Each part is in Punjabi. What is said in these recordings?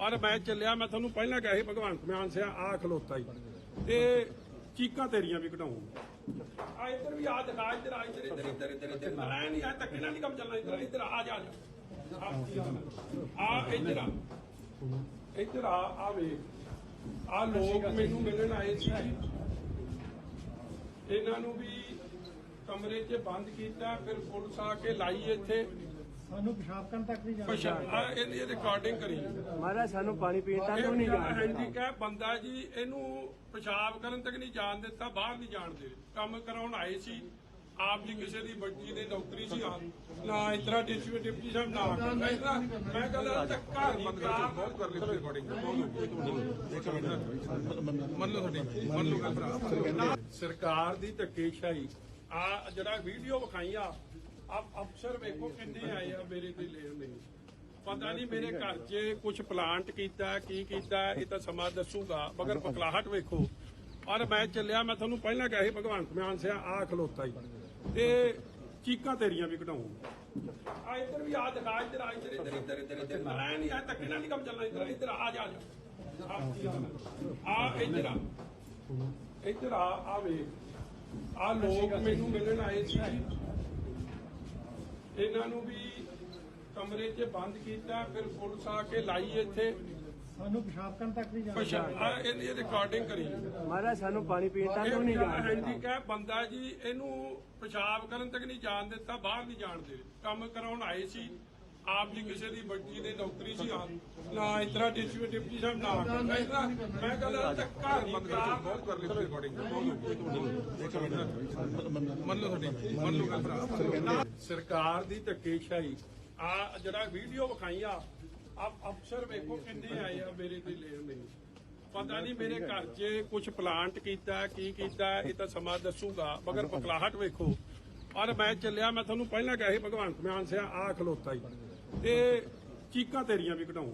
ਔਰ ਮੈਂ ਚੱਲਿਆ ਮੈਂ ਤੁਹਾਨੂੰ ਪਹਿਲਾਂ ਕਿਹਾ ਸੀ ਭਗਵੰਤ ਮਾਨ ਸਿਆ ਆ ਖਲੋਤਾ ਹੀ ਤੇ ਚੀਕਾਂ ਤੇਰੀਆਂ ਵੀ ਕਢਾਉਂ ਆ ਇੱਧਰ ਵੀ ਆ ਦਿਖਾ ਇੱਧਰ ਆ ਇੱਧਰ ਇੱਧਰ। ਇੱਧਰ ਇੱਧਰ ਇੱਧਰ। ਮੈਂ ਨਹੀਂ ਆ ਧੱਕੇ ਨਾਲ ਨਹੀਂ ਕੰਮ ਚੱਲਣਾ ਇੱਧਰ ਇੱਧਰ ਆ ਜਾ ਆ ਇੱਧਰ ਆ। ਇੱਧਰ ਆ ਆ ਵੇਖ। ਆ ਲੋਕ ਮੈਨੂੰ ਮਿਲਣ ਆਏ ਸੀ। ਇਹਨਾਂ ਨੂੰ ਵੀ ਕਮਰੇ 'ਚ ਬੰਦ ਕੀਤਾ ਫਿਰ ਪੁਲਿਸ ਆ ਕੇ ਲਾਈ ਇੱਥੇ। ਸਾਨੂੰ ਪਿਸ਼ਾਬ ਕਰਨ ਤੱਕ ਨਹੀਂ ਜਾਣਾ। ਪਛਾ ਆ ਇਹਦੀ ਰਿਕਾਰਡਿੰਗ ਕਰੀ। ਮਹਾਰਾਜ ਸਾਨੂੰ ਪਾਣੀ ਪੀਣ ਤੱਕ ਵੀ ਨਹੀਂ ਇਹ ਜਾਣ ਦਿੱਤਾ। ਹੈਂਡੀਕੈਪ ਬੰਦਾ ਜੀ ਇਹਨੂੰ ਪਿਸ਼ਾਬ ਕਰਨ ਤੱਕ ਨਹੀਂ ਜਾਣ ਦਿੱਤਾ ਬਾਹਰ ਨਹੀਂ ਜਾਣ ਦੇ ਕੰਮ ਕਰਾਉਣ ਆਏ ਸੀ ਆਪ ਜੀ ਕਿਸੇ ਦੀ ਬੱਚੀ ਦੇ ਡਾਕਟਰੀ ਸੀ ਆ ਨਾ ਇਸ ਤਰ੍ਹਾਂ ਡਿਸਟ੍ਰਿਕਟ ਡਿਪਟੀ ਸਾਹਿਬ ਨਾ ਕਰਨਾ। ਇਸ ਤਰ੍ਹਾਂ ਮੈਂ ਕਹਿੰਦਾ ਧੱਕਾ ਨਹੀਂ ਕਰਾ ਬਹੁਤ ਕਰ ਲਈ ਰਿਕਾਰਡਿੰਗ ਮੰਨ ਲਓ ਤੁਹਾਡੀ ਮੰਨ ਲਓ ਗੱਲ। ਭਰਾ ਸਰਕਾਰ ਦੀ ਧੱਕੇਸ਼ਾਹੀ। ਆ ਜਿਹੜਾ ਵੀਡੀਓ ਵਿਖਾਈ ਆ ਆ ਅਫਸਰ ਵੇਖੋ ਕਿੰਨੇ ਆਏ ਆ ਮੇਰੇ ਤੇ ਲੈਣ ਨਹੀਂ। ਪਤਾ ਨਹੀਂ ਮੇਰੇ ਘਰ 'ਚ ਕੁਝ ਪਲਾਂਟ ਕੀਤਾ ਕੀ ਕੀਤਾ ਇਹ ਤਾਂ ਸਮਾਂ ਦੱਸੂਗਾ ਮਗਰ ਬਕਲਾਹਟ ਵੇਖੋ। ਔਰ ਮੈਂ ਚੱਲਿਆ ਮੈਂ ਤੁਹਾਨੂੰ ਪਹਿਲਾਂ ਕਿਹਾ ਸੀ ਭਗਵੰਤ ਮਾਨ ਸਿਆ ਆ ਖਲੋਤਾ ਹੀ ਤੇ ਚੀਕਾਂ ਤੇਰੀਆਂ ਵੀ ਕਢਾਉਂ ਆ ਇੱਧਰ ਵੀ ਆ ਦਿਖਾ ਇੱਧਰ ਆ ਇੱਧਰ ਇੱਧਰ। ਇੱਧਰ ਇੱਧਰ ਇੱਧਰ। ਮੈਂ ਨਹੀਂ ਆ ਧੱਕੇ ਨਾਲ ਨਹੀਂ ਕੰਮ ਚੱਲਣਾ ਇੱਧਰ ਇੱਧਰ ਆ ਜਾ ਆ ਇੱਧਰ ਆ। ਇੱਧਰ ਆ ਆ ਵੇਖ। ਆ ਲੋਕ ਮੈਨੂੰ ਮਿਲਣ ਆਏ ਸੀ। ਇਹਨਾਂ ਨੂੰ ਵੀ ਕਮਰੇ 'ਚ ਬੰਦ ਕੀਤਾ ਫਿਰ ਪੁਲਿਸ ਆ ਕੇ ਲਾਈ ਇੱਥੇ। ਸਾਨੂੰ ਪਿਸ਼ਾਬ ਕਰਨ ਤੱਕ ਨਹੀਂ ਪਛਾ ਜਾਣਾ ਆ ਇਹਦੀ ਰਿਕਾਰਡਿੰਗ ਕਰੀ। ਮਹਾਰਾਜ ਸਾਨੂੰ ਪਾਣੀ ਪੀਣ ਤੱਕ ਨਹੀਂ ਜਾਣ। ਦਿੱਤਾ। ਹੈਂਡੀਕੈਪ ਬੰਦਾ ਜੀ ਇਹਨੂੰ ਪਿਸ਼ਾਬ ਕਰਨ ਤੱਕ ਨਹੀਂ ਜਾਣ ਦਿੱਤਾ ਬਾਹਰ ਨਹੀਂ ਜਾਣ ਦੇ ਕੰਮ ਕਰਾਉਣ ਆਏ ਸੀ। ਆਪ ਜੀ ਕਿਸੇ ਦੀ ਬੱਚੀ ਦੇ ਡਾਕਟਰੀ ਸੀ ਆ ਨਾ ਇਸ ਤਰ੍ਹਾਂ ਡਿਸਟ੍ਰਿਕਟ ਡਿਪਟੀ ਸਾਹਿਬ ਨਾ ਕਰਨਾ ਇਸ ਤਰ੍ਹਾਂ ਮੈਂ ਕਹਿੰਦਾ ਧੱਕਾ ਕਰਾ ਬਹੁਤ ਕਰ ਲਈ ਰਿਕਾਰਡਿੰਗ ਮੰਨ ਲਓ ਤੁਹਾਡੀ ਮੰਨ ਲਓ ਗੱਲ ਭਰਾ ਸਰਕਾਰ ਦੀ ਧੱਕੇਸ਼ਾਹੀ ਆ ਜਿਹੜਾ ਵੀਡੀਓ ਵਿਖਾਈ ਆ ਆ ਅਫਸਰ ਵੇਖੋ ਕਿੰਨੇ ਆਏ ਆ ਮੇਰੇ ਤੇ ਲੈਣ ਨਹੀਂ ਪਤਾ ਨਹੀਂ ਮੇਰੇ ਘਰ 'ਚ ਕੁਝ ਪਲਾਂਟ ਕੀਤਾ ਕੀ ਕੀਤਾ ਇਹ ਤਾਂ ਸਮਾਂ ਦੱਸੂਗਾ ਮਗਰ ਬਕਲਾਹਟ ਵੇਖੋ ਔਰ ਮੈਂ ਚੱਲਿਆ ਮੈਂ ਤੁਹਾਨੂੰ ਪਹਿਲਾਂ ਕਿਹਾ ਸੀ ਭਗਵੰਤ ਮਾਨ ਸਿਆ ਆ ਖਲੋਤਾ ਹੀ ਤੇ ਚੀਕਾਂ ਤੇਰੀਆਂ ਵੀ ਕਢਾਉਂ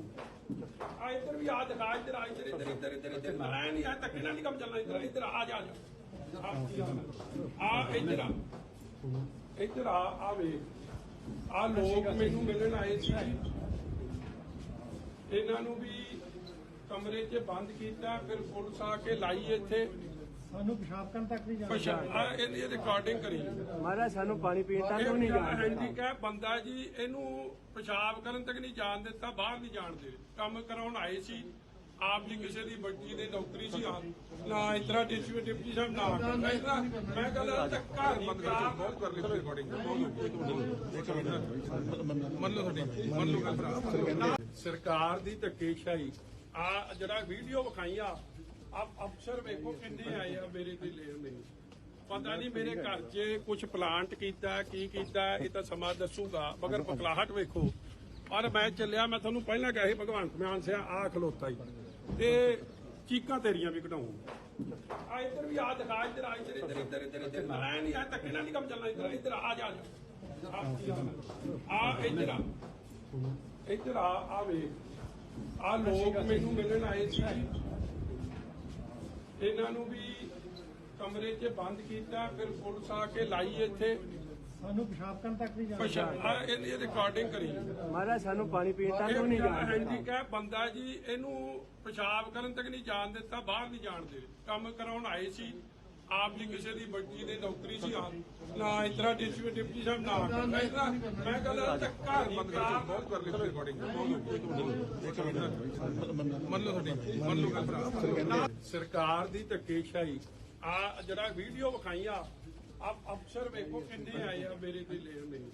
ਆ ਇੱਧਰ ਵੀ ਆ ਦਿਖਾ ਇੱਧਰ ਆ ਇੱਧਰ ਇੱਧਰ। ਇੱਧਰ ਇੱਧਰ ਇੱਧਰ ਮੈਂ ਨਹੀਂ ਆ ਧੱਕੇ ਨਾਲ ਨਹੀਂ ਕੰਮ ਚੱਲਣਾ ਇੱਧਰ ਇੱਧਰ ਆ ਜਾ ਆ? ਆ ਇੱਧਰ ਆ। ਇੱਧਰ ਆ ਆ ਵੇਖ। ਆ ਲੋਕ ਮੈਨੂੰ ਮਿਲਣ ਆਏ ਸੀ। ਇਹਨਾਂ ਨੂੰ ਵੀ ਕਮਰੇ 'ਚ ਬੰਦ ਕੀਤਾ ਫਿਰ ਪੁਲਿਸ ਆ ਕੇ ਲਾਈ ਇੱਥੇ। ਸਾਨੂੰ ਪਿਸ਼ਾਬ ਕਰਨ ਤੱਕ ਨਹੀਂ ਪਛਾ ਜਾਣਾ ਆ ਇਹਦੀ ਰਿਕਾਰਡਿੰਗ ਕਰੀ ਮਹਾਰਾਜ ਸਾਨੂੰ ਪਾਣੀ ਪੀਣ ਤੱਕ ਵੀ ਨਹੀਂ ਜਾਣ ਦਿੱਤਾ। ਹੈਂਡੀਕੈਪ ਬੰਦਾ ਜੀ ਇਹਨੂੰ ਪਿਸ਼ਾਬ ਕਰਨ ਤੱਕ ਨਹੀਂ ਜਾਣ ਦਿੱਤਾ ਬਾਹਰ ਨਹੀਂ ਜਾਣ ਦੇ ਕੰਮ ਕਰਾਉਣ ਆਏ ਸੀ ਆਪ ਜੀ ਕਿਸੇ ਦੀ ਬੱਚੀ ਦੇ ਡਾਕਟਰੀ ਸੀ ਆ ਨਾ ਇਸ ਤਰ੍ਹਾਂ ਡਿਸਟ੍ਰਿਕਟ ਡਿਪਟੀ ਸਾਹਿਬ ਨਾ ਕਰਨਾ ਇਸ ਤਰ੍ਹਾਂ ਮੈਂ ਕਹਿੰਦਾ ਧੱਕਾ ਨਹੀਂ ਕਰਾ ਬਹੁਤ ਕਰ ਲਈ ਰਿਕਾਰਡਿੰਗ ਮੰਨ ਲਓ ਤੁਹਾਡੀ ਮੰਨ ਲਓ ਗੱਲ ਭਰਾ ਸਰਕਾਰ ਦੀ ਧੱਕੇਸ਼ਾਹੀ ਆ ਜਿਹੜਾ ਵੀਡੀਓ ਵਿਖਾਈ ਆ ਆ ਅਫਸਰ ਵੇਖੋ ਕਿੰਨੇ ਆਏ ਆ ਮੇਰੇ ਤੇ ਲੈਣ ਨਹੀਂ ਪਤਾ ਨਹੀਂ ਮੇਰੇ ਘਰ 'ਚ ਕੁਝ ਪਲਾਂਟ ਕੀਤਾ, ਕੀ ਕੀਤਾ, ਇਹ ਤਾਂ ਸਮਾਂ ਦੱਸੂਗਾ, ਮਗਰ ਬਕਲਾਹਟ ਵੇਖੋ। ਔਰ ਮੈਂ ਚੱਲਿਆ, ਮੈਂ ਤੁਹਾਨੂੰ ਪਹਿਲਾਂ ਕਿਹਾ ਸੀ, ਭਗਵੰਤ ਮਾਨ ਸਿਆ ਆ ਖਲੋਤਾ ਹੀ ਤੇ ਚੀਕਾਂ ਤੇਰੀਆਂ ਵੀ ਕਢਾਉਂ ਆ ਇੱਧਰ ਵੀ ਆ ਦਿਖਾ, ਇੱਧਰ ਆ, ਇੱਧਰ ਇੱਧਰ ਇੱਧਰ ਇੱਧਰ ਇੱਧਰ। ਮੈਂ ਨਹੀਂ ਆ ਧੱਕੇ ਨਾਲ ਨਹੀਂ ਕੰਮ ਚੱਲਣਾ, ਇੱਧਰ ਇੱਧਰ ਆ ਜਾ। ਆ ਇੱਧਰ ਆ। ਇੱਧਰ ਆ ਆ ਵੇਖ। ਆ ਲੋਕ ਮੈਨੂੰ ਮਿਲਣ ਆਏ ਸੀ। ਇਹਨਾਂ ਨੂੰ ਵੀ ਕਮਰੇ 'ਚ ਬੰਦ ਕੀਤਾ ਫਿਰ ਪੁਲਿਸ ਆ ਕੇ ਲਾਈ ਇੱਥੇ। ਸਾਨੂੰ ਪਿਸ਼ਾਬ ਕਰਨ ਤੱਕ ਨਹੀਂ ਜਾਣਾ। ਆ ਇਹਦੀ ਰਿਕਾਰਡਿੰਗ ਕਰੀ। ਮਹਾਰਾਜ ਸਾਨੂੰ ਪਾਣੀ ਪੀਣ ਤੱਕ ਵੀ ਨਹੀਂ ਜਾਣ ਦਿੱਤਾ। ਹੈਂਡੀਕੈਪ ਬੰਦਾ ਜੀ ਇਹਨੂੰ ਪਿਸ਼ਾਬ ਕਰਨ ਤੱਕ ਨਹੀਂ ਜਾਣ ਦਿੱਤਾ ਬਾਹਰ ਨਹੀਂ ਜਾਣ ਦੇ ਕੰਮ ਕਰਾਉਣ ਆਏ ਸੀ। ਆਪ ਜੀ ਕਿਸੇ ਦੀ ਬੱਚੀ ਦੇ ਡਾਕਟਰੀ ਸੀ ਆ। ਨਾ ਇਸ ਤਰ੍ਹਾਂ ਡਿਸਟ੍ਰਿਕਟ ਡਿਪਟੀ ਸਾਹਿਬ ਨਾ ਇਸ ਤਰ੍ਹਾਂ ਮੈਂ ਕਹਿੰਦਾ ਧੱਕਾ ਕਰਾ ਬਹੁਤ ਕਰ ਲਈ ਰਿਕਾਰਡਿੰਗ ਮੰਨ ਲਓ ਤੁਹਾਡੀ ਮੰਨ ਲਓ ਗੱਲ ਭਰਾ ਸਰਕਾਰ ਦੀ ਧੱਕੇਸ਼ਾਹੀ। ਆ ਜਿਹੜਾ ਵੀਡੀਓ ਵਿਖਾਈ ਆ ਆ ਅਫਸਰ ਵੇਖੋ ਕਿੰਨੇ ਆਏ ਆ ਮੇਰੇ ਤੇ ਲੈਣ ਨਹੀਂ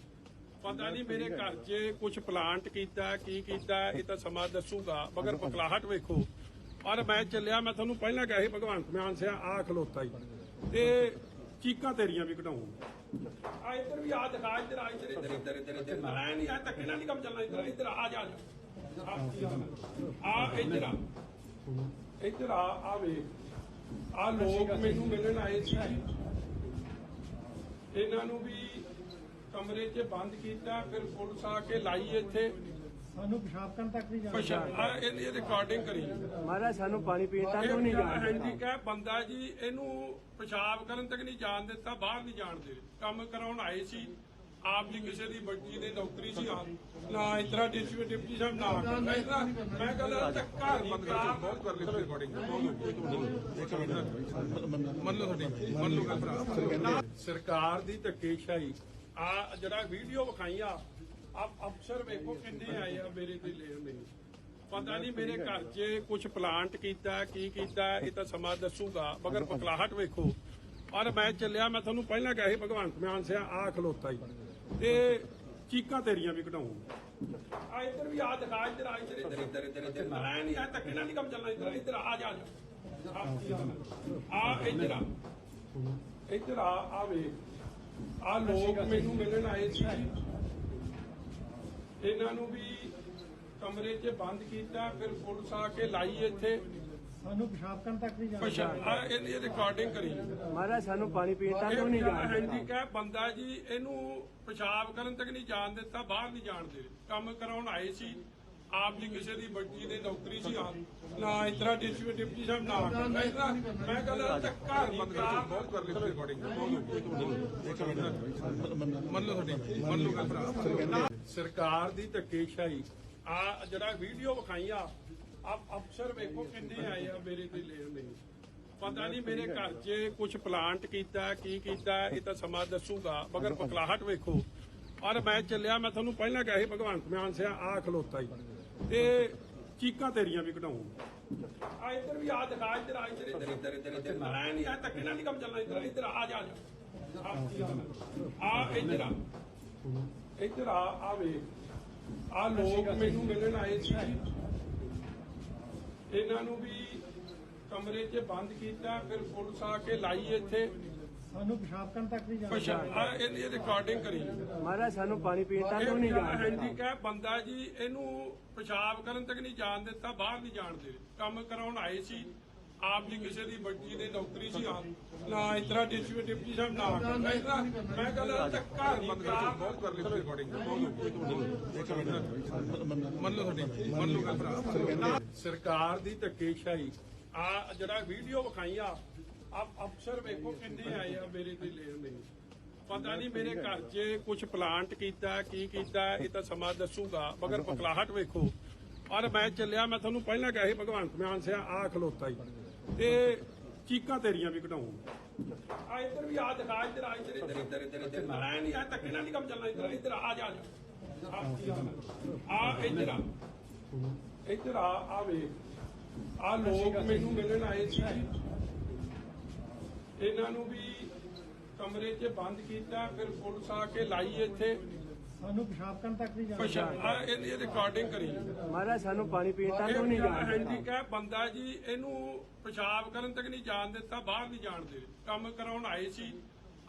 ਪਤਾ ਨਹੀਂ ਮੇਰੇ ਘਰ 'ਚ ਕੁਝ ਪਲਾਂਟ ਕੀਤਾ ਕੀ ਕੀਤਾ ਇਹ ਤਾਂ ਸਮਾਂ ਦੱਸੂਗਾ ਮਗਰ ਬਕਲਾਹਟ ਵੇਖੋ। ਔਰ ਮੈਂ ਚੱਲਿਆ ਮੈਂ ਤੁਹਾਨੂੰ ਪਹਿਲਾਂ ਕਿਹਾ ਸੀ ਭਗਵੰਤ ਮਾਨ ਸਿਆ ਆ ਖਲੋਤਾ ਹੀ। ਤੇ ਚੀਕਾਂ ਤੇਰੀਆਂ ਵੀ ਕਢਾਉਂ ਆ ਇੱਧਰ ਵੀ ਆ ਦਿਖਾ ਇੱਧਰ ਆ ਇੱਧਰ ਇੱਧਰ। ਇੱਧਰ ਇੱਧਰ ਇੱਧਰ। ਮੈਂ ਨਹੀਂ ਆ ਧੱਕੇ ਨਾਲ ਨਹੀਂ ਕੰਮ ਚੱਲਣਾ ਇੱਧਰ ਇੱਧਰ ਆ ਜਾ। ਆ ਜਾ ਆ ਇੱਧਰ ਆ। ਇੱਧਰ ਆ ਆ ਵੇਖ। ਆ ਲੋਕ ਮੈਨੂੰ ਮਿਲਣ ਆਏ ਸੀ। ਇਹਨਾਂ ਨੂੰ ਵੀ ਕਮਰੇ 'ਚ ਬੰਦ ਕੀਤਾ ਫਿਰ ਪੁਲਿਸ ਆ ਕੇ ਲਾਈ ਇੱਥੇ। ਸਾਨੂੰ ਪਿਸ਼ਾਬ ਕਰਨ ਤੱਕ ਨਹੀਂ ਪਛਾ ਜਾਣਾ ਆ ਇਹਦੀ ਰਿਕਾਰਡਿੰਗ ਕਰੀ। ਮਹਾਰਾਜ ਸਾਨੂੰ ਪਾਣੀ ਪੀਣ ਤੱਕ ਵੀ ਨਹੀਂ ਜਾਣ ਦਿੱਤਾ। ਹੈਂਡੀਕੈਪ ਬੰਦਾ ਜੀ ਇਹਨੂੰ ਪਿਸ਼ਾਬ ਕਰਨ ਤੱਕ ਨਹੀਂ ਜਾਣ ਦਿੱਤਾ ਬਾਹਰ ਨਹੀਂ ਜਾਣ ਦੇ ਕੰਮ ਕਰਾਉਣ ਆਏ ਸੀ ਆਪ ਜੀ ਕਿਸੇ ਦੀ ਬੱਚੀ ਦੇ ਨੌਕਰੀ ਸੀ ਆ ਨਾ ਇਤਰਾ ਡਿਪਟੀ ਡਿਪਟੀ ਸਾਹਿਬ ਨਾ ਮੈਂ ਇਤਰਾ ਮੈਂ ਕਹਿੰਦਾ ਧੱਕਾ ਨਹੀਂ ਕਰਾ ਬਹੁਤ ਕਰ ਲਈ ਤੁਸੀਂ ਰਿਕਾਰਡਿੰਗ ਮੰਨ ਲਓ ਤੁਹਾਡੀ ਮੰਨ ਲਓ ਗੱਲ। ਭਰਾ ਸਰਕਾਰ ਦੀ ਧੱਕੇਸ਼ਾਹੀ। ਆ ਜਿਹੜਾ ਵੀਡੀਓ ਵਿਖਾਈ ਆ ਆ ਅਫਸਰ ਵੇਖੋ ਕਿੰਨੇ ਆਏ ਆ ਮੇਰੇ ਤੇ ਲੈਣ ਮੈਨੂੰ ਪਤਾ ਨਹੀਂ ਮੇਰੇ ਘਰ 'ਚ ਕੁਝ ਪਲਾਂਟ ਕੀਤਾ, ਕੀ ਕੀਤਾ, ਇਹ ਤਾਂ ਸਮਾਂ ਦੱਸੂਗਾ, ਮਗਰ ਪਕਲਾਹਟ ਵੇਖੋ। ਔਰ ਮੈਂ ਚੱਲਿਆ, ਮੈਂ ਤੁਹਾਨੂੰ ਪਹਿਲਾਂ ਕਿਹਾ ਸੀ, ਭਗਵੰਤ ਮਾਨ ਸਿਆ ਆ ਖਲੋਤਾ ਹੀ ਤੇ ਚੀਕਾਂ ਤੇਰੀਆਂ ਵੀ ਕਢਾਉਂ ਆ ਇੱਧਰ ਵੀ ਆ, ਦਿਖਾ, ਇੱਧਰ ਆ, ਇੱਧਰ ਇੱਧਰ ਇੱਧਰ ਇੱਧਰ ਇੱਧਰ। ਮੈਂ ਨਹੀਂ ਆ ਧੱਕੇ ਨਾਲ ਨਹੀਂ ਕੰਮ ਚੱਲਣਾ, ਇੱਧਰ ਇੱਧਰ, ਆ ਜਾ, ਆ ਇੱਧਰ ਆ। ਇੱਧਰ ਆ ਆ ਵੇ ਆ ਲੋਕ ਮੈਨੂੰ ਮਿਲਣ ਆਏ ਸੀ। ਇਹਨਾਂ ਨੂੰ ਵੀ ਕਮਰੇ 'ਚ ਬੰਦ ਕੀਤਾ ਫਿਰ ਪੁਲਿਸ ਆ ਕੇ ਲਾਈ ਇੱਥੇ। ਸਾਨੂੰ ਪਿਸ਼ਾਬ ਕਰਨ ਤੱਕ ਨਹੀਂ ਜਾਣਾ। ਇਹਦੀ ਰਿਕਾਰਡਿੰਗ ਕਰੀ। ਮਹਾਰਾਜ ਸਾਨੂੰ ਪਾਣੀ ਪੀਣ ਤੱਕ ਵੀ ਨਹੀਂ ਜਾਣ ਦਿੰਦਾ। ਹੈਂਡੀਕੈਪ ਬੰਦਾ ਜੀ ਇਹਨੂੰ ਪਿਸ਼ਾਬ ਕਰਨ ਤੱਕ ਨਹੀਂ ਜਾਣ ਦਿੱਤਾ ਬਾਹਰ ਨਹੀਂ ਜਾਣ ਦੇ ਕੰਮ ਕਰਾਉਣ ਆਏ ਸੀ। ਆਪ ਜੀ ਕਿਸੇ ਦੀ ਬੱਚੀ ਦੇ ਨੌਕਰੀ ਸੀ ਨਾ ਇਤਰਾ ਡਿਪਟੀ ਡਿਪਟੀ ਸਾਹਿਬ ਨਾ ਮੈਂ ਇਤਰਾ ਮੈਂ ਕਹਿੰਦਾ ਧੱਕਾ ਕਰਾ। ਬਹੁਤ ਕਰ ਲਈ ਰਿਕਾਰਡਿੰਗ ਮੰਨ ਲਓ ਤੁਹਾਡੀ ਮੰਨ ਲਓ ਗੱਲ ਭਰਾ ਸਰਕਾਰ ਦੀ ਧੱਕੇਸ਼ਾਹੀ। ਆ ਜਿਹੜਾ ਵੀਡੀਓ ਵਿਖਾਈ ਆ ਅਫਸਰ ਵੇਖੋ ਕਿੰਨੇ ਆਏ ਆ ਮੇਰੇ ਤੇ ਲੈਣ ਮੈਨੂੰ ਪਤਾ ਨਹੀਂ ਮੇਰੇ ਘਰ 'ਚ ਕੁਝ ਪਲਾਂਟ ਕੀਤਾ, ਕੀ ਕੀਤਾ, ਇਹ ਤਾਂ ਸਮਾਂ ਦੱਸੂਗਾ, ਮਗਰ ਪਕਲਾਹਟ ਵੇਖੋ। ਔਰ ਮੈਂ ਚੱਲਿਆ, ਮੈਂ ਤੁਹਾਨੂੰ ਪਹਿਲਾਂ ਕਿਹਾ ਸੀ, ਭਗਵੰਤ ਮਾਨ ਸਿਆ ਆ ਖਲੋਤਾ ਹੀ ਤੇ ਚੀਕਾਂ ਤੇਰੀਆਂ ਵੀ ਕਢਾਉਂ ਆ ਇੱਧਰ ਵੀ ਆ, ਦਿਖਾ, ਇੱਧਰ ਆ, ਇੱਧਰ ਇੱਧਰ ਇੱਧਰ ਇੱਧਰ ਇੱਧਰ। ਮੈਂ ਨਹੀਂ ਆ, ਧੱਕੇ ਨਾਲ ਨਹੀਂ ਕੰਮ ਚੱਲਣਾ, ਇੱਧਰ ਇੱਧਰ ਆ ਜਾ। ਆ ਇੱਧਰ ਆ। ਇੱਧਰ ਆ ਆ ਵੇ ਆ ਲੋਕ ਮੈਨੂੰ ਮਿਲਣ ਆਏ ਸੀ। ਇਹਨਾਂ ਨੂੰ ਵੀ ਕਮਰੇ 'ਚ ਬੰਦ ਕੀਤਾ ਫਿਰ ਪੁਲਿਸ ਆ ਕੇ ਲਾਈ ਇੱਥੇ। ਸਾਨੂੰ ਪਿਸ਼ਾਬ ਕਰਨ ਤੱਕ ਨਹੀਂ ਜਾਣਾ। ਆ ਇਹਦੀ ਰਿਕਾਰਡਿੰਗ ਕਰੀ। ਮਹਾਰਾਜ ਸਾਨੂੰ ਪਾਣੀ ਪੀਣ ਤੱਕ ਵੀ ਨਹੀਂ ਜਾਣ ਦਿੰਦਾ। ਹੈਂਡੀਕੈਪ ਬੰਦਾ ਜੀ ਇਹਨੂੰ ਪਿਸ਼ਾਬ ਕਰਨ ਤੱਕ ਨਹੀਂ ਜਾਣ ਦਿੱਤਾ ਬਾਹਰ ਨਹੀਂ ਜਾਣ ਦੇ। ਕੰਮ ਕਰਾਉਣ ਆਏ ਸੀ। ਆਪ ਜੀ ਕਿਸੇ ਦੀ ਬੱਚੀ ਦੇ ਨੌਕਰੀ ਸੀ ਆ। ਨਾ ਇਤਰਾ ਡਿਪਟੀ ਡਿਪਟੀ ਸਾਹਿਬ ਨਾ ਮੈਂ ਇਤਰਾ ਮੈਂ ਕਹਿੰਦਾ ਧੱਕਾ ਨਹੀਂ ਕਰਾ ਬਹੁਤ ਕਰ ਲਈ ਰਿਕਾਰਡਿੰਗ ਮੰਨ ਲਓ ਤੁਹਾਡੀ ਮੰਨ ਲਓ ਗੱਲ ਭਰਾ। ਸਰਕਾਰ ਦੀ ਧੱਕੇਸ਼ਾਹੀ। ਆ ਜਿਹੜਾ ਵੀਡੀਓ ਵਿਖਾਈ ਆ ਆ ਅਫਸਰ ਵੇਖੋ ਕਿੰਨੇ ਆਏ ਆ ਮੇਰੇ ਤੇ ਲੈਣ ਮੈਨੂੰ ਪਤਾ ਨਹੀਂ ਮੇਰੇ ਘਰ 'ਚ ਕੁਝ ਪਲਾਂਟ ਕੀਤਾ ਕੀ ਕੀਤਾ ਇਹ ਤਾਂ ਸਮਾਂ ਦੱਸੂਗਾ ਮਗਰ ਪਕਲਾਹਟ ਵੇਖੋ। ਔਰ ਮੈਂ ਚੱਲਿਆ ਮੈਂ ਤੁਹਾਨੂੰ ਪਹਿਲਾਂ ਕਿਹਾ ਸੀ ਭਗਵੰਤ ਮਾਨ ਸਿਆ ਆ ਖਲੋਤਾ ਹੀ। ਤੇ ਚੀਕਾਂ ਤੇਰੀਆਂ ਵੀ ਕਢਾਉਂ ਆ ਇੱਧਰ ਵੀ ਆ ਦਿਖਾ ਇੱਧਰ ਆ ਇੱਧਰ ਇੱਧਰ ਇੱਧਰ ਇੱਧਰ ਇੱਧਰ। ਮੈਂ ਨਹੀਂ ਆ ਧੱਕੇ ਨਾਲ ਨਹੀਂ ਕੰਮ ਚੱਲਣਾ ਇੱਧਰ ਇੱਧਰ ਆ ਜਾ ਆ ਜਾ। ਆ? ਇੱਧਰ ਆ। ਇੱਧਰ ਆ ਆ ਵੇ ਆ ਲੋਕ ਮੈਨੂੰ ਮਿਲਣ ਆਏ ਸੀ। ਇਹਨਾਂ ਨੂੰ ਵੀ ਕਮਰੇ 'ਚ ਬੰਦ ਕੀਤਾ ਫਿਰ ਪੁਲਿਸ ਆ ਕੇ ਲਾਈ ਇੱਥੇ। ਸਾਨੂੰ ਪਿਸ਼ਾਬ ਕਰਨ ਤੱਕ ਨਹੀਂ ਜਾਣਾ। ਅੱਛਾ ਆ ਇਹਦੀ ਰਿਕਾਰਡਿੰਗ ਕਰੀ ਮਹਾਰਾਜ ਸਾਨੂੰ ਪਾਣੀ ਪੀਣ ਤੱਕ ਵੀ ਨਹੀਂ ਜਾਣ ਦਿੰਦਾ। ਹੈਂਡੀਕੈਪ ਬੰਦਾ ਜੀ ਇਹਨੂੰ ਪਿਸ਼ਾਬ ਕਰਨ ਤੱਕ ਨਹੀਂ ਜਾਣ ਦਿੱਤਾ ਬਾਹਰ ਨਹੀਂ ਜਾਣ ਦੇ ਕੰਮ ਕਰਾਉਣ ਆਏ ਸੀ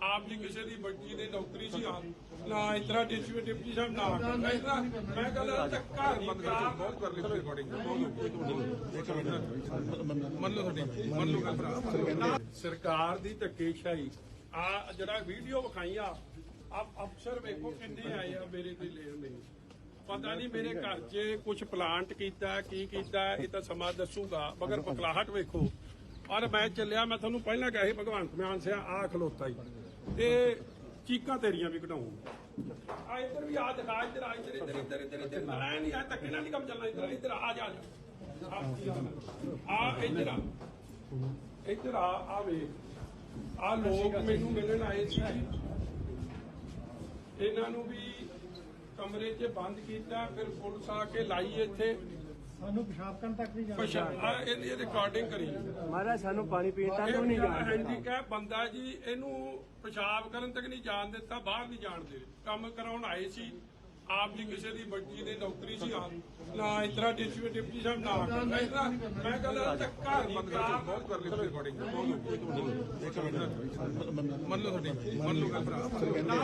ਆਪ ਜੀ ਕਿਸੇ ਦੀ ਬੱਚੀ ਦੇ ਨੌਕਰੀ ਸੀ ਆ ਨਾ ਇਤਰਾ ਡਿਪਟੀ ਡਿਪਟੀ ਸਾਹਿਬ ਨਾ। ਮੈਂ ਇਤਰਾ ਮੈਂ ਕਹਿੰਦਾ ਧੱਕਾ ਨਹੀਂ ਕਰਾ ਬਹੁਤ ਕਰ ਲਈ ਤੁਸੀਂ ਰਿਕਾਰਡਿੰਗ ਮੰਨ ਲਓ ਤੁਹਾਡੀ ਮੰਨ ਲਓ ਗੱਲ ਭਰਾ। ਸਰਕਾਰ ਦੀ ਧੱਕੇਸ਼ਾਹੀ। ਆ ਜਿਹੜਾ ਵੀਡੀਓ ਵਿਖਾਈ ਆ ਆ ਅਫਸਰ ਵੇਖੋ ਕਿੰਨੇ ਆਏ ਆ ਮੇਰੇ ਤੇ ਲੈਣ ਮੈਨੂੰ ਪਤਾ ਨਹੀਂ ਮੇਰੇ ਘਰ 'ਚ ਕੁਝ ਪਲਾਂਟ ਕੀਤਾ, ਕੀ ਕੀਤਾ, ਇਹ ਤਾਂ ਸਮਾਂ ਦੱਸੂਗਾ, ਮਗਰ ਪਕਲਾਹਟ ਵੇਖੋ। ਔਰ ਮੈਂ ਚੱਲਿਆ, ਮੈਂ ਤੁਹਾਨੂੰ ਪਹਿਲਾਂ ਕਿਹਾ ਸੀ, ਭਗਵੰਤ ਮਾਨ ਸਿਆ ਆ ਖਲੋਤਾ ਹੀ ਤੇ ਚੀਕਾਂ ਤੇਰੀਆਂ ਵੀ ਕਢਾਉਂ ਆ ਇੱਧਰ ਵੀ ਆ, ਦਿਖਾ, ਇੱਧਰ ਆ, ਇੱਧਰ ਇੱਧਰ ਇੱਧਰ ਇੱਧਰ ਇੱਧਰ। ਮੈਂ ਨਹੀਂ, ਆ ਧੱਕੇ ਨਾਲ ਨਹੀਂ ਕੰਮ ਚੱਲਣਾ, ਇੱਧਰ ਇੱਧਰ ਆ ਜਾ, ਆ ਇੱਧਰ ਆ। ਇੱਧਰ ਆ ਆ ਆ ਲੋਕ ਮੈਨੂੰ ਮਿਲਣ ਆਏ ਸੀ। ਇਹਨਾਂ ਨੂੰ ਵੀ ਕਮਰੇ 'ਚ ਬੰਦ ਕੀਤਾ ਫਿਰ ਪੁਲਿਸ ਆ ਕੇ ਲਾਈ ਇੱਥੇ। ਸਾਨੂੰ ਪਿਸ਼ਾਬ ਕਰਨ ਤੱਕ ਨਹੀਂ ਜਾਣਾ। ਆ ਇਹਦੀ ਰਿਕਾਰਡਿੰਗ ਕਰੀ। ਮਹਾਰਾਜ ਸਾਨੂੰ ਪਾਣੀ ਪੀਣ ਤੱਕ ਵੀ ਨਹੀਂ ਜਾਣ। ਦਿੰਦਾ। ਹੈਂਡੀਕੈਪ ਬੰਦਾ ਜੀ ਇਹਨੂੰ ਪਿਸ਼ਾਬ ਕਰਨ ਤੱਕ ਨਹੀਂ ਜਾਣ ਦਿੱਤਾ ਬਾਹਰ ਨਹੀਂ ਜਾਣ ਦੇ ਕੰਮ ਕਰਾਉਣ ਆਏ ਸੀ। ਆਪ ਜੀ ਕਿਸੇ ਦੀ ਬੱਚੀ ਦੇ ਨੌਕਰੀ ਸੀ ਆ ਨਾ ਇਤਰਾ ਡਿਪਟੀ ਡਿਪਟੀ ਸਾਹਿਬ ਨਾ। ਮੈਂ ਇਤਰਾ ਮੈਂ ਕਹਿੰਦਾ ਧੱਕਾ ਕਰਾ ਬਹੁਤ ਕਰ ਲਈ ਰਿਕਾਰਡਿੰਗ ਮੰਨ ਲਓ ਤੁਹਾਡੀ ਮੰਨ ਲਓ ਗੱਲ। ਭਰਾ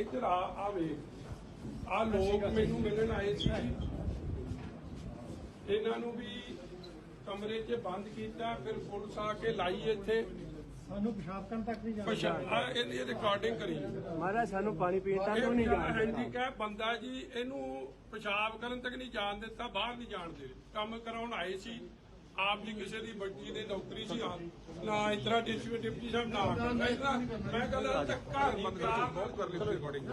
ਇੱਧਰ ਆ ਆ ਵੇ ਆ ਲੋਕ ਮੈਨੂੰ ਮਿਲਣ ਆਏ ਸੀ। ਇਹਨਾਂ ਨੂੰ ਵੀ ਕਮਰੇ 'ਚ ਬੰਦ ਕੀਤਾ ਫਿਰ ਪੁਲਿਸ ਆ ਕੇ ਲਾਈ ਇੱਥੇ। ਸਾਨੂੰ ਪਿਸ਼ਾਬ ਕਰਨ ਤੱਕ ਨਹੀਂ ਜਾਣਾ। ਆ ਇਹਦੀ ਰਿਕਾਰਡਿੰਗ ਕਰੀ। ਮਹਾਰਾਜ ਸਾਨੂੰ ਪਾਣੀ ਪੀਣ ਤੱਕ ਵੀ ਨਹੀਂ ਜਾਣ। ਦਿੱਤਾ ਹੈਂਡੀਕੈਪ ਬੰਦਾ ਜੀ ਇਹਨੂੰ ਪਿਸ਼ਾਬ ਕਰਨ ਤੱਕ ਨਹੀਂ ਜਾਣ ਦਿੱਤਾ ਬਾਹਰ ਨਹੀਂ ਜਾਣ ਦੇ। ਕੰਮ ਕਰਾਉਣ ਆਏ ਸੀ। ਆਪ ਜੀ ਕਿਸੇ ਦੀ ਬੱਚੀ ਦੇ ਨੌਕਰੀ ਸੀ ਆ ਨਾ ਇਤਰਾ ਡਿਪਟੀ ਡਿਪਟੀ ਸਾਹਿਬ ਨਾ ਮੈਂ ਇਤਰਾ ਮੈਂ ਕਹਿੰਦਾ ਧੱਕਾ ਕਰਾ ਬਹੁਤ ਕਰ ਲਈ ਰਿਕਾਰਡਿੰਗ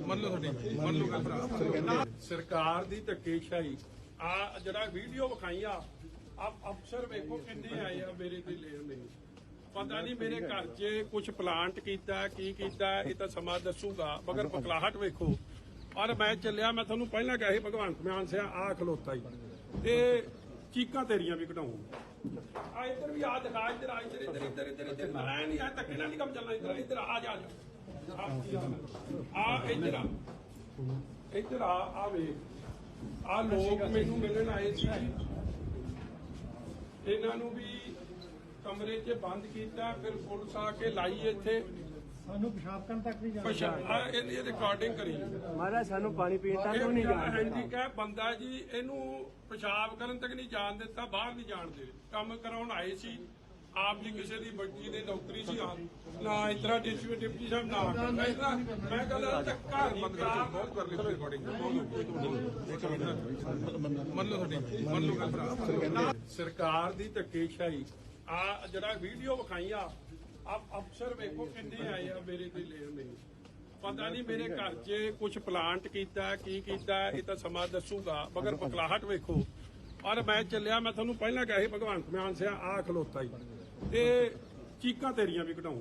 ਮੰਨ ਲਓ ਤੁਹਾਡੀ ਮੰਨ ਲਓ ਗੱਲ ਭਰਾ। ਸਰਕਾਰ ਦੀ ਧੱਕੇਸ਼ਾਹੀ। ਆ ਜਿਹੜਾ ਵੀਡੀਓ ਵਿਖਾਈ ਆ ਆ ਅਫਸਰ ਵੇਖੋ ਕਿੰਨੇ ਆਏ ਆ ਮੇਰੇ ਤੇ ਲੈਣ ਨਹੀਂ ਪਤਾ ਨਹੀਂ ਮੇਰੇ ਘਰ 'ਚ ਕੁਝ ਪਲਾਂਟ ਕੀਤਾ ਕੀ ਕੀਤਾ ਇਹ ਤਾਂ ਸਮਾਂ ਦੱਸੂਗਾ ਮਗਰ ਬਕਲਾਹਟ ਵੇਖੋ। ਔਰ ਮੈਂ ਚੱਲਿਆ ਮੈਂ ਤੁਹਾਨੂੰ ਪਹਿਲਾਂ ਕਿਹਾ ਸੀ ਭਗਵੰਤ ਮਾਨ ਸਿਆ ਆ ਖਲੋਤਾ ਹੀ। ਤੇ ਚੀਕਾਂ ਤੇਰੀਆਂ ਵੀ ਕਢਾਉਂ ਆ ਇੱਧਰ ਵੀ ਆ ਦਿਖਾ ਇੱਧਰ ਆ ਇੱਧਰ ਇੱਧਰ। ਇੱਧਰ ਇੱਧਰ ਇੱਧਰ। ਮੈਂ ਨਹੀਂ ਆ ਧੱਕੇ ਨਾਲ ਨਹੀਂ ਕੰਮ ਚੱਲਣਾ ਇੱਧਰ ਇੱਧਰ ਆ ਜਾ ਆ ਇੱਧਰ ਆ। ਇੱਧਰ ਆ ਆ ਵੇਖ। ਆ ਲੋਕ ਮੈਨੂੰ ਮਿਲਣ ਆਏ ਸੀ। ਇਹਨਾਂ ਨੂੰ ਵੀ ਕਮਰੇ 'ਚ ਬੰਦ ਕੀਤਾ ਫਿਰ ਪੁਲਿਸ ਆ ਕੇ ਲਾਈ ਇੱਥੇ। ਸਾਨੂੰ ਪਿਸ਼ਾਬ ਕਰਨ ਤੱਕ ਨਹੀਂ ਜਾਣਾ ਪਛਾ ਆ ਇਹਦੀ ਰਿਕਾਰਡਿੰਗ ਕਰੀ। ਮਹਾਰਾਜ ਸਾਨੂੰ ਪਾਣੀ ਪੀਣ ਤੱਕ ਵੀ ਨਹੀਂ ਜਾਣ ਦਿੱਤਾ ਹੈਂਡੀਕੈਪ ਬੰਦਾ ਜੀ ਇਹਨੂੰ ਪਿਸ਼ਾਬ ਕਰਨ ਤੱਕ ਨਹੀਂ ਜਾਣ ਦਿੱਤਾ ਬਾਹਰ ਨਹੀਂ ਜਾਣ ਦੇ ਕੰਮ ਕਰਾਉਣ ਆਏ ਸੀ ਆਪ ਜੀ ਕਿਸੇ ਦੀ ਬੱਚੀ ਦੇ ਨੌਕਰੀ ਸੀ ਆ ਨਾ ਇਤਰਾ ਡਿਪਟੀ ਡਿਪਟੀ ਸਾਹਿਬ ਨਾ। ਮੈਂ ਇਤਰਾ ਮੈਂ ਕਹਿੰਦਾ ਧੱਕਾ ਨਹੀਂ ਕਰਾ ਬਹੁਤ ਕਰ ਲਈ ਰਿਕਾਰਡਿੰਗ ਇੱਕ ਮਿੰਟ ਮੰਨ ਲਓ ਤੁਹਾਡੀ ਮੰਨ ਲਓ ਗੱਲ। ਭਰਾ ਸਰਕਾਰ ਦੀ ਧੱਕੇਸ਼ਾਹੀ। ਆ ਜਿਹੜਾ ਵੀਡੀਓ ਵਿਖਾਈ ਆ ਆ ਅਫਸਰ ਵੇਖੋ ਕਿੰਨੇ ਆਏ ਆ ਮੇਰੇ ਤੇ ਲੈਣ ਨਹੀਂ। ਪਤਾ ਨਹੀਂ ਮੇਰੇ ਘਰ 'ਚ ਕੁਝ ਪਲਾਂਟ ਕੀਤਾ, ਕੀ ਕੀਤਾ, ਇਹ ਤਾਂ ਸਮਾਂ ਦੱਸੂਗਾ, ਮਗਰ ਬਕਲਾਹਟ ਵੇਖੋ। ਔਰ ਮੈਂ ਚੱਲਿਆ, ਮੈਂ ਤੁਹਾਨੂੰ ਪਹਿਲਾਂ ਕਿਹਾ ਸੀ, ਭਗਵੰਤ ਮਾਨ ਸਿਆ ਆ ਖਲੋਤਾ ਹੀ ਤੇ ਚੀਕਾਂ ਤੇਰੀਆਂ ਵੀ ਕਢਾਉਂ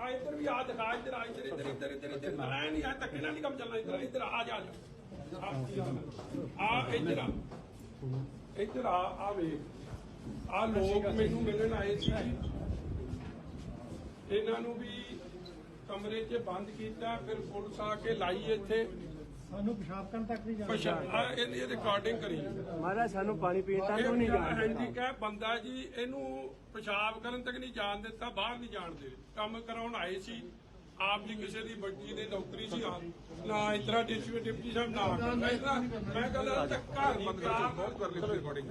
ਆ ਇੱਧਰ ਵੀ ਆ, ਦਿਖਾ, ਇੱਧਰ ਆ, ਇੱਧਰ ਇੱਧਰ ਇੱਧਰ ਇੱਧਰ ਇੱਧਰ। ਮੈਂ ਨਹੀਂ, ਆ ਧੱਕੇ ਨਾਲ ਨਹੀਂ ਕੰਮ ਚੱਲਣਾ, ਇੱਧਰ ਇੱਧਰ ਆ ਜਾ, ਆ ਇੱਧਰ ਆ। ਇੱਧਰ ਆ ਆ ਵੇਖ। ਆ ਲੋਕ ਮੈਨੂੰ ਮਿਲਣ ਆਏ ਸੀ। ਇਹਨਾਂ ਨੂੰ ਵੀ ਕਮਰੇ 'ਚ ਬੰਦ ਕੀਤਾ ਫਿਰ ਪੁਲਿਸ ਆ ਕੇ ਲਾਈ ਇੱਥੇ। ਸਾਨੂੰ ਪਿਸ਼ਾਬ ਕਰਨ ਤੱਕ ਨਹੀਂ ਜਾਣਾ। ਇਹਦੀ ਰਿਕਾਰਡਿੰਗ ਕਰੀ। ਮਹਾਰਾਜ ਸਾਨੂੰ ਪਾਣੀ ਪੀਣ ਤੱਕ ਨਹੀਂ ਜਾਣ। ਦਿੱਤਾ ਬੰਦਾ ਜੀ ਇਹਨੂੰ ਪਿਸ਼ਾਬ ਕਰਨ ਤੱਕ ਨਹੀਂ ਜਾਣ ਦਿੱਤਾ ਬਾਹਰ ਨਹੀਂ ਜਾਣ ਦੇ ਕੰਮ ਕਰਾਉਣ ਆਏ ਸੀ। ਆਪ ਜੀ ਕਿਸੇ ਦੀ ਬੱਚੀ ਦੇ ਨੌਕਰੀ ਸੀ ਆ ਨਾ ਇਤਰਾ ਡਿਪਟੀ ਡਿਪਟੀ ਸਾਹਿਬ ਨਾ ਮੈਂ ਕਹਿੰਦਾ ਧੱਕਾ ਕਰਾ ਬਹੁਤ ਕਰ ਲਈ ਰਿਕਾਰਡਿੰਗ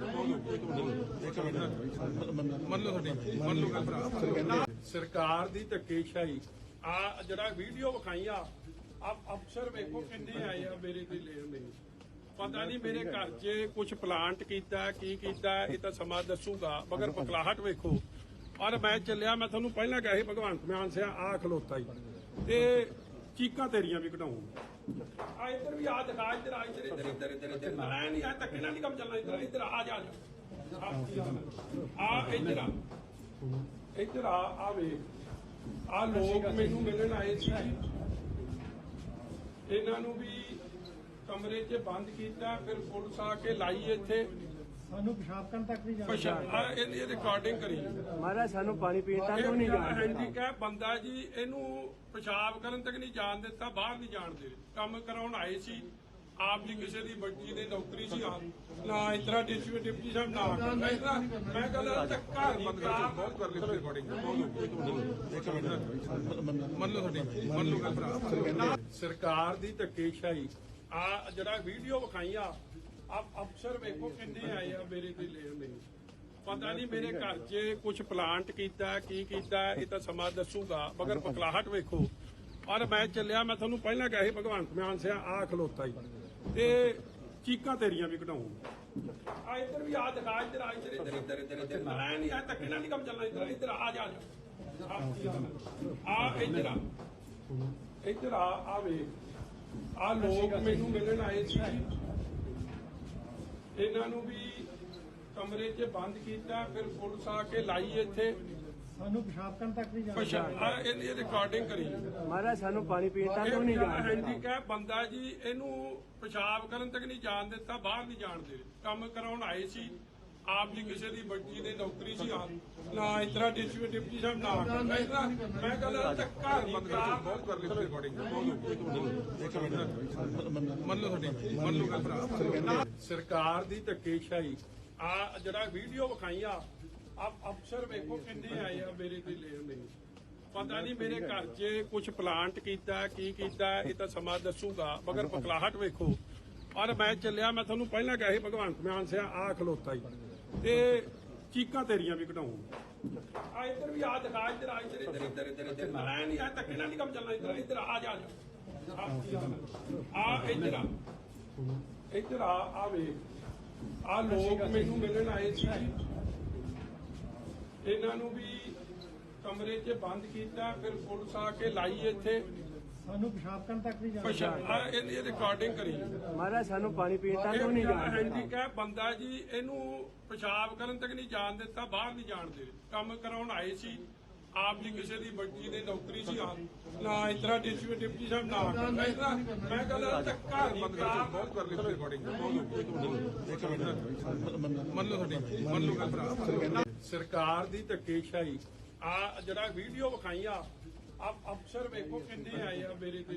ਮੰਨ ਲਓ ਤੁਹਾਡੀ। ਮੰਨ ਲਓ ਗੱਲ। ਭਰਾ ਸਰਕਾਰ ਦੀ ਧੱਕੇਸ਼ਾਹੀ। ਆ ਜਿਹੜਾ ਵੀਡੀਓ ਵਿਖਾਈ ਆ ਅਫਸਰ ਵੇਖੋ ਕਿੰਨੇ ਆਏ ਆ ਮੇਰੇ ਤੇ ਲੈਣ ਨਹੀਂ ਪਤਾ ਨਹੀਂ ਮੇਰੇ ਘਰ 'ਚ ਕੁਝ ਪਲਾਂਟ ਕੀਤਾ ਕੀ ਕੀਤਾ ਇਹ ਤਾਂ ਸਮਾਂ ਦੱਸੂਗਾ ਮਗਰ ਬਕਲਾਹਟ ਵੇਖੋ। ਔਰ ਮੈਂ ਚੱਲਿਆ ਮੈਂ ਤੁਹਾਨੂੰ ਪਹਿਲਾਂ ਕਿਹਾ ਸੀ ਭਗਵੰਤ ਮਾਨ ਸਿਆ ਆ ਖਲੋਤਾ ਹੀ ਤੇ ਚੀਕਾਂ ਤੇਰੀਆਂ ਵੀ ਕਢਾਉਂ ਆ ਇੱਧਰ ਵੀ ਆ ਦਿਖਾ ਇੱਧਰ ਆ ਇੱਧਰ ਇੱਧਰ। ਇੱਧਰ ਇੱਧਰ ਇੱਧਰ। ਮੈਂ ਨਹੀਂ ਆ ਧੱਕੇ ਨਾਲ ਨਹੀਂ ਕੰਮ ਚੱਲਣਾ ਇੱਧਰ ਇੱਧਰ ਆ ਜਾ। ਆ ਇੱਧਰ ਆ। ਇੱਧਰ ਆ ਆ ਵੇਖ। ਆ ਲੋਕ ਮੈਨੂੰ ਮਿਲਣ ਆਏ ਸੀ। ਇਹਨਾਂ ਨੂੰ ਵੀ ਕਮਰੇ 'ਚ ਬੰਦ ਕੀਤਾ ਫਿਰ ਪੁਲਿਸ ਆ ਕੇ ਲਾਈ ਇੱਥੇ। ਸਾਨੂੰ ਪਿਸ਼ਾਬ ਕਰਨ ਤੱਕ ਨਹੀਂ ਜਾਣਾ ਇਹਦੀ ਰਿਕਾਰਡਿੰਗ ਕਰੀ। ਮਹਾਰਾਜ ਸਾਨੂੰ ਪਾਣੀ ਪੀਣ ਤੱਕ ਵੀ ਨਹੀਂ ਜਾਣ ਦਿੱਤਾ। ਹੈਂਡੀਕੈਪ ਬੰਦਾ ਜੀ ਇਹਨੂੰ ਪਿਸ਼ਾਬ ਕਰਨ ਤੱਕ ਨਹੀਂ ਜਾਣ ਦਿੱਤਾ ਬਾਹਰ ਨਹੀਂ ਜਾਣ ਦੇ ਕੰਮ ਕਰਾਉਣ ਆਏ ਸੀ। ਆਪ ਜੀ ਕਿਸੇ ਦੀ ਬੱਚੀ ਦੇ ਨੌਕਰੀ ਸੀ ਆ। ਨਾ ਇਤਰਾ ਡਿਪਟੀ ਡਿਪਟੀ ਸਾਹਿਬ ਨਾ ਮੈਂ ਇਤਰਾ ਮੈਂ ਕਹਿੰਦਾ ਧੱਕਾ ਕਰਾ ਬਹੁਤ ਕਰ ਲਈ ਰਿਕਾਰਡਿੰਗ ਮੰਨ ਲਓ ਤੁਹਾਡੀ ਮੰਨ ਲਓ ਗੱਲ ਭਰਾ। ਸਰਕਾਰ ਦੀ ਧੱਕੇਸ਼ਾਹੀ। ਆ ਜਿਹੜਾ ਵੀਡੀਓ ਵਿਖਾਈ ਆ ਆ ਅਫਸਰ ਵੇਖੋ ਕਿੰਨੇ ਆਏ ਆ ਮੇਰੇ ਤੇ ਲੈਣ ਨਹੀਂ ਪਤਾ ਨਹੀਂ ਮੇਰੇ ਘਰ 'ਚ ਕੁਝ ਪਲਾਂਟ ਕੀਤਾ ਕੀ ਕੀਤਾ ਇਹ ਤਾਂ ਸਮਾਂ ਦੱਸੂਗਾ ਮਗਰ ਬਕਲਾਹਟ ਵੇਖੋ। ਔਰ ਮੈਂ ਚੱਲਿਆ, ਮੈਂ ਤੁਹਾਨੂੰ ਪਹਿਲਾਂ ਕਿਹਾ ਸੀ, ਭਗਵੰਤ ਮਾਨ ਸਿਆ ਆ ਖਲੋਤਾ ਹੀ ਤੇ ਚੀਕਾਂ ਤੇਰੀਆਂ ਵੀ ਕਢਾਉਂ ਆ ਇੱਧਰ ਵੀ ਆ, ਦਿਖਾ, ਇੱਧਰ ਆ, ਇੱਧਰ ਇੱਧਰ ਇੱਧਰ ਇੱਧਰ ਇੱਧਰ। ਮੈਂ ਨਹੀਂ ਆ ਧੱਕੇ ਨਾਲ ਨਹੀਂ ਕੰਮ ਚੱਲਣਾ, ਇੱਧਰ ਇੱਧਰ ਆ ਜਾ। ਆ ਇੱਧਰ ਆ। ਇੱਧਰ ਆ ਆ ਵੇਖ। ਆ ਲੋਕ ਮੈਨੂੰ ਮਿਲਣ ਆਏ ਸੀ। ਇਹਨਾਂ ਨੂੰ ਵੀ ਕਮਰੇ 'ਚ ਬੰਦ ਕੀਤਾ, ਫਿਰ ਪੁਲਿਸ ਆ ਕੇ ਲਾਈ ਇੱਥੇ। ਸਾਨੂੰ ਪਿਸ਼ਾਬ ਕਰਨ ਤੱਕ ਨਹੀਂ ਜਾਣਾ। ਪਛਾ ਆ ਇਹਦੀ ਰਿਕਾਰਡਿੰਗ ਕਰੀ। ਮਹਾਰਾਜ ਸਾਨੂੰ ਪਾਣੀ ਪੀਣ ਤੱਕ ਵੀ ਨਹੀਂ ਜਾਣ ਦਿੱਤਾ। ਹੈਂਡੀਕੈਪ ਬੰਦਾ ਜੀ ਇਹਨੂੰ ਪਿਸ਼ਾਬ ਕਰਨ ਤੱਕ ਨਹੀਂ ਜਾਣ ਦਿੱਤਾ ਬਾਹਰ ਨਹੀਂ ਜਾਣ ਦੇ ਕੰਮ ਕਰਾਉਣ ਆਏ ਸੀ। ਆਪ ਜੀ ਕਿਸੇ ਦੀ ਬੱਚੀ ਦੇ ਨੌਕਰੀ ਸੀ ਆ ਨਾ ਇਤਰਾ ਡਿਪਟੀ ਡਿਪਟੀ ਸਾਹਿਬ ਨਾ ਮੈਂ ਇਤਰਾ ਮੈਂ ਕਹਿੰਦਾ ਧੱਕਾ ਨਹੀਂ ਕਰਾ ਬਹੁਤ ਕਰ ਲਈ ਰਿਕਾਰਡਿੰਗ ਇੱਕ ਮਿੰਟ ਮੰਨ ਲਓ ਤੁਹਾਡੀ ਮੰਨ ਲਓ ਗੱਲ। ਭਰਾ ਸਰਕਾਰ ਦੀ ਧੱਕੇਸ਼ਾਹੀ। ਆ ਜਿਹੜਾ ਵੀਡੀਓ ਵਿਖਾਈ ਆ ਆ ਅਫਸਰ ਵੇਖੋ ਕਿੰਨੇ ਆਏ ਆ ਮੇਰੇ ਤੇ ਲੈਣ ਨਹੀਂ ਪਤਾ ਨਹੀਂ ਮੇਰੇ ਘਰ 'ਚ ਕੁਝ ਪਲਾਂਟ ਕੀਤਾ, ਕੀ ਕੀਤਾ, ਇਹ ਤਾਂ ਸਮਾਂ ਦੱਸੂਗਾ, ਮਗਰ ਬਕਲਾਹਟ ਵੇਖੋ। ਔਰ ਮੈਂ ਚੱਲਿਆ, ਮੈਂ ਤੁਹਾਨੂੰ ਪਹਿਲਾਂ ਕਿਹਾ ਸੀ, ਭਗਵੰਤ ਮਾਨ ਸਿਆ ਆ ਖਲੋਤਾ ਹੀ ਤੇ ਚੀਕਾਂ ਤੇਰੀਆਂ ਵੀ ਕਢਾਉਂ ਆ ਇੱਧਰ ਵੀ ਆ, ਦਿਖਾ, ਇੱਧਰ ਆ, ਇੱਧਰ ਇੱਧਰ ਇੱਧਰ ਇੱਧਰ ਇੱਧਰ। ਮੈਂ ਨਹੀਂ ਆ ਧੱਕੇ ਨਾਲ ਨਹੀਂ ਕੰਮ ਚੱਲਣਾ, ਇੱਧਰ ਇੱਧਰ ਆ ਜਾ, ਆ ਇੱਧਰ ਆ। ਇੱਧਰ ਆ ਆ ਵੇ ਆ ਲੋਕ ਮੈਨੂੰ ਮਿਲਣ ਆਏ ਸੀ ਇਹਨਾਂ ਨੂੰ ਵੀ ਕਮਰੇ 'ਚ ਬੰਦ ਕੀਤਾ ਫਿਰ ਪੁਲਿਸ ਆ ਕੇ ਲਾਈ ਇੱਥੇ। ਸਾਨੂੰ ਪਿਸ਼ਾਬ ਕਰਨ ਤੱਕ ਨਹੀਂ ਜਾਣਾ। ਆ ਇਹਦੀ ਰਿਕਾਰਡਿੰਗ ਕਰੀ। ਮਹਾਰਾਜ ਸਾਨੂੰ ਪਾਣੀ ਪੀਣ ਤੱਕ ਨਹੀਂ ਜਾਣ ਦਿੰਦਾ ਹੈਂਡੀਕੈਪ ਬੰਦਾ ਜੀ ਇਹਨੂੰ ਪਿਸ਼ਾਬ ਕਰਨ ਤੱਕ ਨਹੀਂ ਜਾਣ ਦਿੱਤਾ ਬਾਹਰ ਨਹੀਂ ਜਾਣ ਦੇ ਕੰਮ ਕਰਾਉਣ ਆਏ ਸੀ। ਆਪ ਜੀ ਕਿਸੇ ਦੀ ਬੱਚੀ ਦੇ ਨੌਕਰੀ ਸੀ ਆ। ਨਾ ਇਤਰਾ ਡਿਪਟੀ ਡਿਪਟੀ ਸਾਹਿਬ ਨਾ ਇਤਰਾ ਮੈਂ ਕਹਿੰਦਾ ਧੱਕਾ ਨਹੀਂ ਬਹੁਤ ਕਰ ਲਈ ਰਿਕਾਰਡਿੰਗ ਮੰਨ ਲਓ ਤੁਹਾਡੀ। ਮੰਨ ਲਓ ਗੱਲ ਭਰਾ। ਸਰਕਾਰ ਦੀ ਧੱਕੇਸ਼ਾਹੀ। ਆ ਜਿਹੜਾ ਵੀਡੀਓ ਵਿਖਾਈ ਆ ਆ ਅਫਸਰ ਵੇਖੋ ਕਿੰਨੇ ਆਏ ਆ ਮੇਰੇ ਤੇ